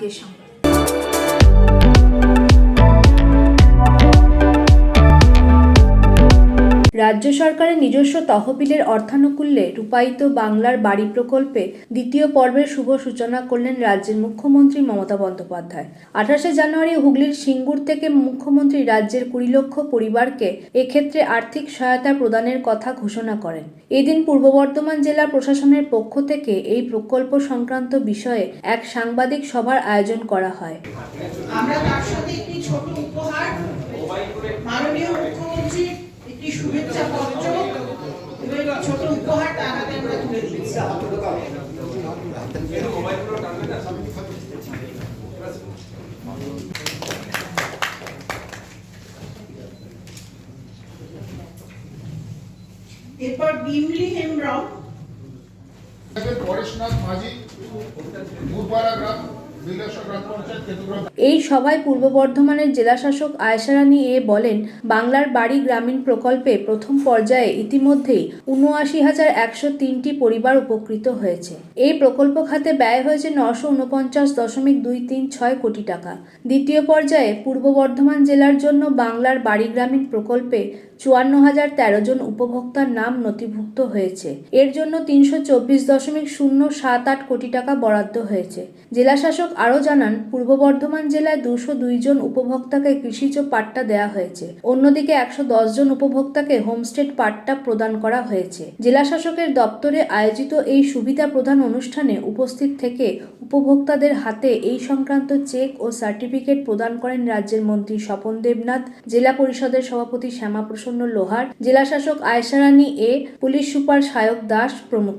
আজকের রাজ্য সরকারের নিজস্ব তহবিলের অর্থানুকূল্যে রূপায়িত বাংলার বাড়ি প্রকল্পে দ্বিতীয় পর্বের শুভ সূচনা করলেন রাজ্যের মুখ্যমন্ত্রী মমতা বন্দ্যোপাধ্যায়। আঠাশে জানুয়ারি হুগলির সিঙ্গুর থেকে মুখ্যমন্ত্রী রাজ্যের কুড়ি লক্ষ পরিবারকে এক্ষেত্রে আর্থিক সহায়তা প্রদানের কথা ঘোষণা করেন। এদিন পূর্ব বর্ধমান জেলা প্রশাসনের পক্ষ থেকে এই প্রকল্প সংক্রান্ত বিষয়ে এক সাংবাদিক সভার আয়োজন করা হয়। আমরা তার সাথে একটি ছোট উপহার মাননীয় মুখ্যমন্ত্রীর একটি শুভেচ্ছা পত্র এবং ছোট উপহার তার হাতে আমরা তুলে এরপর বিমলি হেমব্রম। পরেশনাথ মাঝি মুরপাড়া গ্রাম। এই সভায় পূর্ব বর্ধমানের জেলাশাসক আয়সারানী এ বলেন, বাংলার বাড়ি গ্রামীণ প্রকল্পে প্রথম পর্যায়ে ইতিমধ্যেই উনআশি হাজার একশো তিনটি পরিবার উপকৃত হয়েছে। এই প্রকল্প খাতে ব্যয় হয়েছে নশো উনপঞ্চাশ দশমিক দুই তিন ছয় কোটি টাকা। দ্বিতীয় পর্যায়ে পূর্ব বর্ধমান জেলার জন্য বাংলার বাড়ি গ্রামীণ প্রকল্পে চুয়ান্ন হাজার তেরো জন উপভোক্তার নাম নথিভুক্ত হয়েছে। এর জন্য তিনশো চব্বিশ দশমিক শূন্য সাত আট কোটি টাকা বরাদ্দ হয়েছে। জেলাশাসক আরও জানান, পূর্ব বর্ধমান জেলায় দুশো দুই জন উপভোক্তাকে কৃষিজ পাট্টা দেওয়া হয়েছে। অন্যদিকে একশো দশ জন উপভোক্তাকে হোমস্টেড পাট্টা প্রদান করা হয়েছে। জেলাশাসকের দপ্তরে আয়োজিত এই সুবিধা প্রদান অনুষ্ঠানে উপস্থিত থেকে উপভোক্তাদের হাতে এই সংক্রান্ত চেক ও সার্টিফিকেট প্রদান করেন রাজ্যের মন্ত্রী স্বপন দেবনাথ, জেলা পরিষদের সভাপতি শ্যামাপ্রসন্ন লোহার। জেলাশাসক আয়সারানী এ পুলিশ সুপার সায়ক দাস প্রমুখ।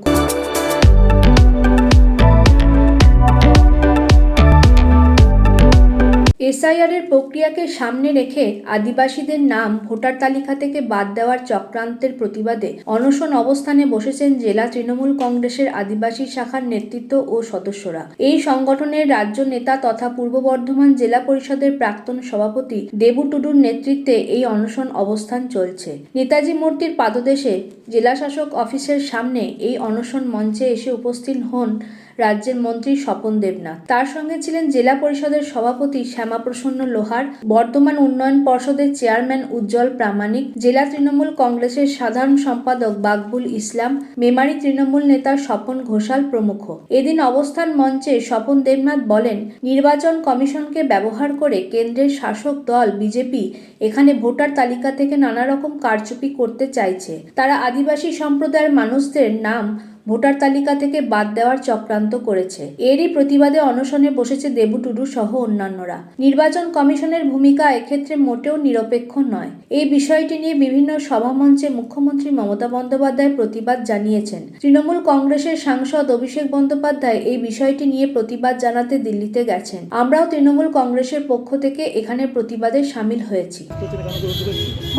এসআইআর এর প্রক্রিয়াকে সামনে রেখে আদিবাসীদের নাম ভোটার তালিকা থেকে বাদ দেওয়ার চক্রান্তের প্রতিবাদে অনশন অবস্থানে বসেছেন জেলা তৃণমূল কংগ্রেসের আদিবাসী শাখার নেতৃত্ব ও সদস্যরা। এই সংগঠনের রাজ্য নেতা তথা পূর্ব বর্ধমান জেলা পরিষদের প্রাক্তন সভাপতি দেবু টুডুর নেতৃত্বে এই অনশন অবস্থান চলছে। নেতাজি মূর্তির পাদদেশে জেলাশাসক অফিসের সামনে এই অনশন মঞ্চে এসে উপস্থিত হন রাজ্যের মন্ত্রী স্বপন দেবনাথ। তার সঙ্গে ছিলেন জেলা পরিষদের সভাপতি শ্যামাপ্রসন্ন লোহার বর্ধমান উন্নয়ন পর্ষদের চেয়ারম্যান উজ্জ্বল প্রামাণিক, জেলা তৃণমূল কংগ্রেসের সাধারণ সম্পাদক বাকবুল ইসলাম, মেমারি তৃণমূল নেতা স্বপন ঘোষাল প্রমুখ। এদিন অবস্থান মঞ্চে স্বপন দেবনাথ বলেন, নির্বাচন কমিশনকে ব্যবহার করে কেন্দ্রের শাসক দল বিজেপি এখানে ভোটার তালিকা থেকে নানা রকম কারচুপি করতে চাইছে। তারা আদিবাসী সম্প্রদায়ের মানুষদের নাম ভোটার তালিকা থেকে বাদ দেওয়ার চক্রান্ত করেছে। এরই প্রতিবাদে অনশনে বসেছে দেবু টুডু সহ অন্যান্যরা। নির্বাচন কমিশনের ভূমিকা এক্ষেত্রে মোটেও নিরপেক্ষ নয়। এই বিষয়টি নিয়ে বিভিন্ন সভামঞ্চে মুখ্যমন্ত্রী মমতা বন্দ্যোপাধ্যায় প্রতিবাদ জানিয়েছেন। তৃণমূল কংগ্রেসের সাংসদ অভিষেক বন্দ্যোপাধ্যায় এই বিষয়টি নিয়ে প্রতিবাদ জানাতে দিল্লিতে গেছেন। আমরাও তৃণমূল কংগ্রেসের পক্ষ থেকে এখানে প্রতিবাদে সামিল হয়েছি।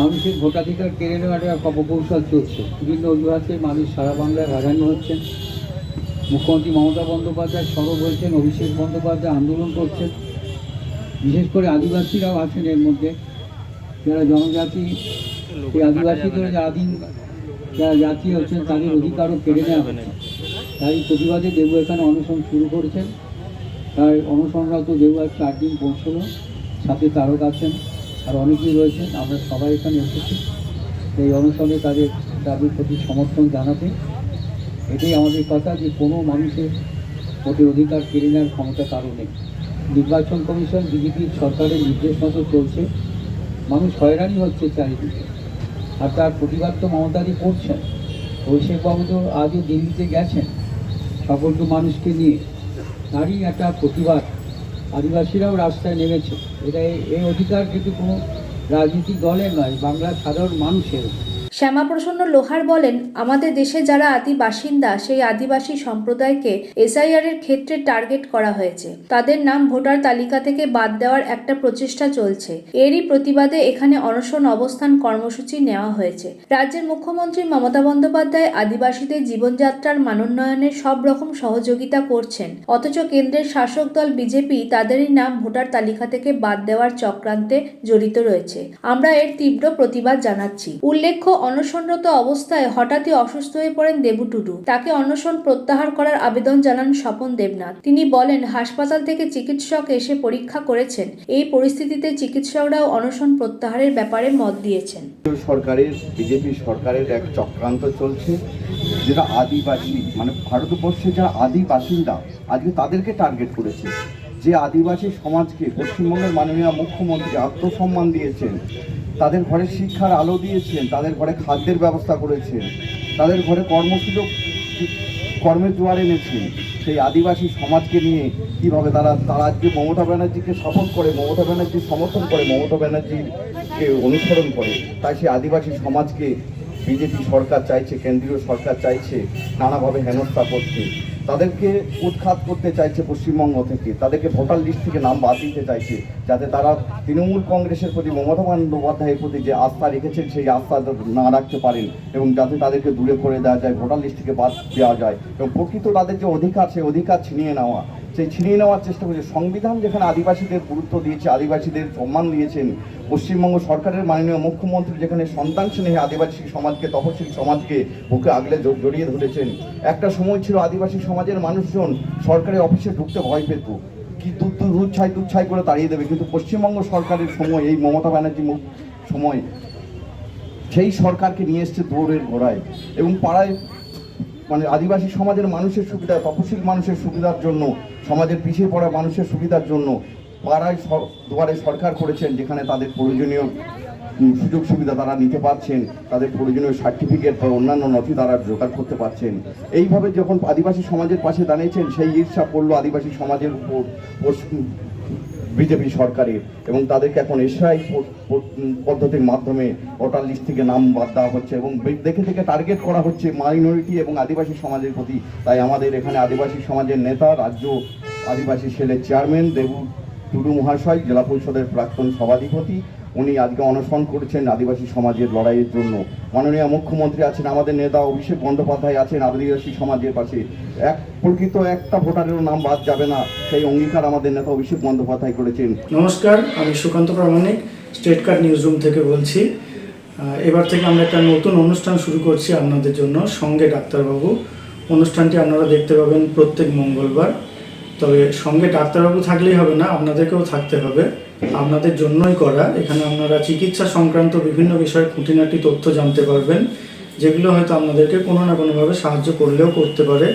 মানুষের ভোটাধিকার কেড়ে নেওয়ার অপকৌশল চলছে। বিভিন্ন অজুহাতে মানুষ সারা বাংলায় হয়রানি হচ্ছেন মুখ্যমন্ত্রী মমতা বন্দ্যোপাধ্যায়, সরব হয়েছেন, অভিষেক বন্দ্যোপাধ্যায় আন্দোলন করছেন। বিশেষ করে আদিবাসীরাও আছেন এর মধ্যে। যারা জনজাতি, এই আদিবাসীদের যে আদিম যারা জাতি হচ্ছেন, তাদের অধিকারও কেড়ে নেওয়া হচ্ছে। তাই প্রতিবাদে দেবু এখানে অনশন শুরু করেছেন। তাই অনশনরত দেবু আজ চার দিন পৌঁছলো। সাথে তারক আছেন, আর অনেকেই রয়েছেন। আমরা সবাই এখানে এসেছি। এই অনশনে তাদের তাদের প্রতি সমর্থন জানাতে এটাই আমাদের কথা যে কোনো মানুষের ভোটের অধিকার কেড়ে নেওয়ার ক্ষমতা কারও নেই। নির্বাচন কমিশন বিজেপির সরকারের নির্দেশ মতো চলছে। মানুষ হয়রানি হচ্ছে চারিদিকে। আর তার প্রতিবাদ তো মমতাদি করছেন। অভিষেকবাবু তো আজও দিল্লিতে গেছেন। সকলকে মানুষকে নিয়ে তারই একটা প্রতিবাদ আদিবাসীরাও রাস্তায় নেমেছে। এটা এই- এই অধিকার কিন্তু কোনো রাজনৈতিক দলের নয়, বাংলার সাধারণ মানুষের শ্যামাপ্রসন্ন লোহার বলেন, আমাদের দেশে যারা আদি বাসিন্দা সেই আদিবাসী সম্প্রদায়কে এসআইআর এর ক্ষেত্রে টার্গেট করা হয়েছে। তাদের নাম ভোটার তালিকা থেকে বাদ দেওয়ার একটা প্রচেষ্টা চলছে। এরই প্রতিবাদে এখানে অনশন অবস্থান কর্মসূচি নেওয়া হয়েছে। রাজ্যের মুখ্যমন্ত্রী মমতা বন্দ্যোপাধ্যায় আদিবাসীদের জীবনযাত্রার মানোন্নয়নের সব রকম সহযোগিতা করছেন। অথচ কেন্দ্রের শাসক দল বিজেপি তাদেরই নাম ভোটার তালিকা থেকে বাদ দেওয়ার চক্রান্তে জড়িত রয়েছে। আমরা এর তীব্র প্রতিবাদ জানাচ্ছি। উল্লেখ্য অনশনরত অবস্থায় হঠাৎই অসুস্থ হয়ে পড়েন দেবু টুডু তাকে অনশন প্রত্যাহার করার আবেদন জানান স্বপন দেবনাথ। তিনি বলেন, হাসপাতাল থেকে চিকিৎসক এসে পরীক্ষা করেছেন। এই পরিস্থিতিতে চিকিৎসকরাও অনশন প্রত্যাহারের ব্যাপারে মত দিয়েছেন। সরকারের, বিজেপি সরকারের এক চক্রান্ত চলছে, যেটা আদিবাসী মানে ভারতবর্ষে যারা আদি বাসিন্দা, আজকে তাদেরকে টার্গেট করেছে। যে আদিবাসী সমাজকে পশ্চিমবঙ্গের মাননীয় মুখ্যমন্ত্রী আত্মসম্মান দিয়েছেন তাদের ঘরে শিক্ষার আলো দিয়েছেন, তাদের ঘরে খাদ্যের ব্যবস্থা করেছেন, তাদের ঘরে কর্মসুযোগ কর্মের জোয়ার এনেছেন। সেই আদিবাসী সমাজকে নিয়ে কীভাবে তারা তারা আজকে মমতা ব্যানার্জিকে সাপোর্ট করে, মমতা ব্যানার্জির সমর্থন করে, মমতা ব্যানার্জিকে অনুসরণ করে, তাই সেই আদিবাসী সমাজকে বিজেপি সরকার চাইছে, কেন্দ্রীয় সরকার চাইছে, নানাভাবে হেনস্থা করতে তাদেরকে উৎখাত করতে চাইছে পশ্চিমবঙ্গ থেকে, তাদেরকে ভোটার লিস্ট থেকে নাম বাদ দিতে চাইছে, যাতে তারা তৃণমূল কংগ্রেসের প্রতি মমতা বন্দ্যোপাধ্যায়ের প্রতি যে আস্থা রেখেছেন, সেই আস্থা না রাখতে পারেন এবং যাতে তাদেরকে দূরে করে দেওয়া যায়, ভোটার লিস্ট থেকে বাদ দেওয়া যায়। এবং প্রকৃত তাদের যে অধিকার, সেই অধিকার ছিনিয়ে নেওয়া সেই ছিনিয়ে নেওয়ার চেষ্টা করছে। সংবিধান যেখানে আদিবাসীদের গুরুত্ব দিয়েছে, আদিবাসীদের সম্মান দিয়েছেন, পশ্চিমবঙ্গ সরকারের মাননীয় মুখ্যমন্ত্রী যেখানে সন্তান স্নেহে আদিবাসী সমাজকে, তপশিল সমাজকে বুকে আগলে জড়িয়ে ধরেছেন। একটা সময় ছিল আদিবাসী সমাজের মানুষজন সরকারি অফিসে ঢুকতে ভয় পেত। কি দুধ দুধ দুধ ছাই দুধ ছাই করে তাড়িয়ে দেবে? কিন্তু পশ্চিমবঙ্গ সরকারের সময়, এই মমতা ব্যানার্জি সময়, সেই সরকারকে নিয়ে এসছে দৌড়ের ঘোড়ায় এবং পাড়ায় মানে আদিবাসী সমাজের মানুষের সুবিধা, তপশিল মানুষের সুবিধার জন্য, সমাজের পিছিয়ে পড়া মানুষের সুবিধার জন্য পাড়ায় দুয়ারে সরকার করেছেন, যেখানে তাদের প্রয়োজনীয় সুযোগ সুবিধা তারা নিতে পারছেন, তাদের প্রয়োজনীয় সার্টিফিকেট বা অন্যান্য নথি তারা জোগাড় করতে পারছেন। এইভাবে যখন আদিবাসী সমাজের পাশে দাঁড়িয়েছেন, সেই ঈর্ষা পড়ল আদিবাসী সমাজের উপর বিজেপি সরকারের এবং তাদেরকে এখন এসআই পদ্ধতির মাধ্যমে ভোটার লিস্ট থেকে নাম বাদ দেওয়া হচ্ছে এবং দেখে দেখে টার্গেট করা হচ্ছে মাইনরিটি এবং আদিবাসী সমাজের প্রতি। তাই আমাদের এখানে আদিবাসী সমাজের নেতা, রাজ্য আদিবাসী সেলের চেয়ারম্যান দেবু টুডু মহাশয়, জেলা পরিষদের প্রাক্তন সভাধিপতি, উনি আজকে অনশন করেছেন আদিবাসী সমাজের লড়াইয়ের জন্য। মাননীয় মুখ্যমন্ত্রী আছেন, আমাদের নেতা অভিষেক বন্দ্যোপাধ্যায় আছেন আদিবাসী সমাজের পাশে। এক প্রকৃত একটা ভোটারেরও নাম বাদ যাবে না, সেই অঙ্গীকার আমাদের নেতা অভিষেক বন্দ্যোপাধ্যায় করেছেন। নমস্কার, আমি Sukanta Pramanik, state card news room থেকে বলছি। এবার থেকে আমরা একটা নতুন অনুষ্ঠান শুরু করছি আপনাদের জন্য, সঙ্গে ডাক্তারবাবু। অনুষ্ঠানটি আপনারা দেখতে পাবেন প্রত্যেক মঙ্গলবার। তবে সঙ্গে ডাক্তারবাবু থাকলেই হবে না, আপনাদেরকেও থাকতে হবে। আপনাদের জন্যই করা। এখানে আপনারা চিকিৎসা সংক্রান্ত বিভিন্ন বিষয়ে খুঁটিনাটি তথ্য জানতে পারবেন, যেগুলো হয়তো আপনাদেরকে কোনো না কোনোভাবে সাহায্য করলেও করতে পারে।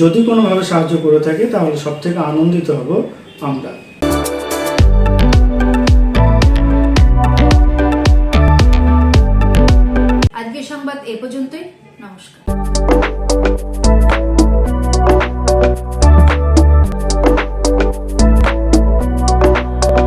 যদি কোনোভাবে সাহায্য করে থাকে, তাহলে সব থেকে আনন্দিত হব আমরা। আজকের সংবাদ এ পর্যন্তই। নমস্কার।